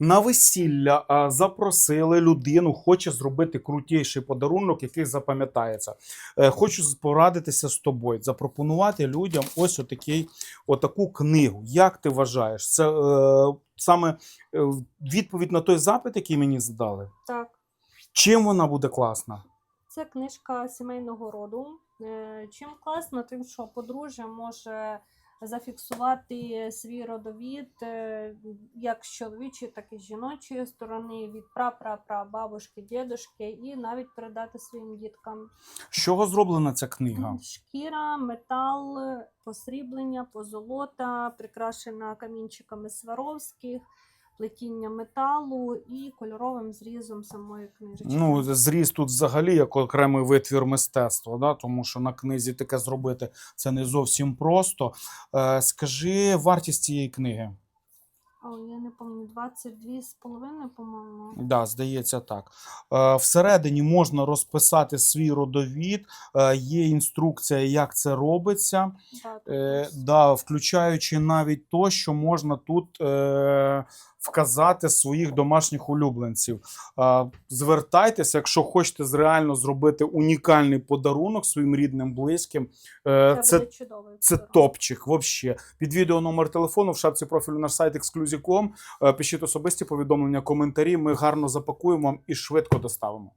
на весілля а, запросили людину, хоче зробити крутіший подарунок, який запам'ятається. Е, Хочу порадитися з тобою, запропонувати людям ось отакий, отаку книгу. Як ти вважаєш? Це е, саме е, відповідь на той запит, який мені задали. Так, Чим вона буде класна? це книжка сімейного роду. Е, Чим класно, тим, що подружжя може зафіксувати свій родовід е, як з чоловічої, так і з жіночої сторони, від прапрапрабабушки, дідушки, і навіть передати своїм діткам. З чого зроблена ця книга? Шкіра, метал, посріблення, позолота, прикрашена камінчиками Сваровських, плетіння металу і кольоровим зрізом самої книжечки. Ну, зріз тут взагалі як окремий витвір мистецтва, да? тому що на книзі таке зробити це не зовсім просто. Е, скажи вартість цієї книги. О, я не пам'ятаю, 22 з половиною, по-моєму. Да, здається так. Е, всередині можна розписати свій родовід, е, є інструкція, як це робиться, Да, е, да, включаючи навіть то, що можна тут е, вказати своїх домашніх улюбленців. Звертайтеся, якщо хочете реально зробити унікальний подарунок своїм рідним, близьким. Е, Це, це чудовий це топчик, вообще. Під відео номер телефону в шапці профілю наш сайт exclusive.com. Е, Пишіть особисті повідомлення, коментарі. Ми гарно запакуємо вам і швидко доставимо.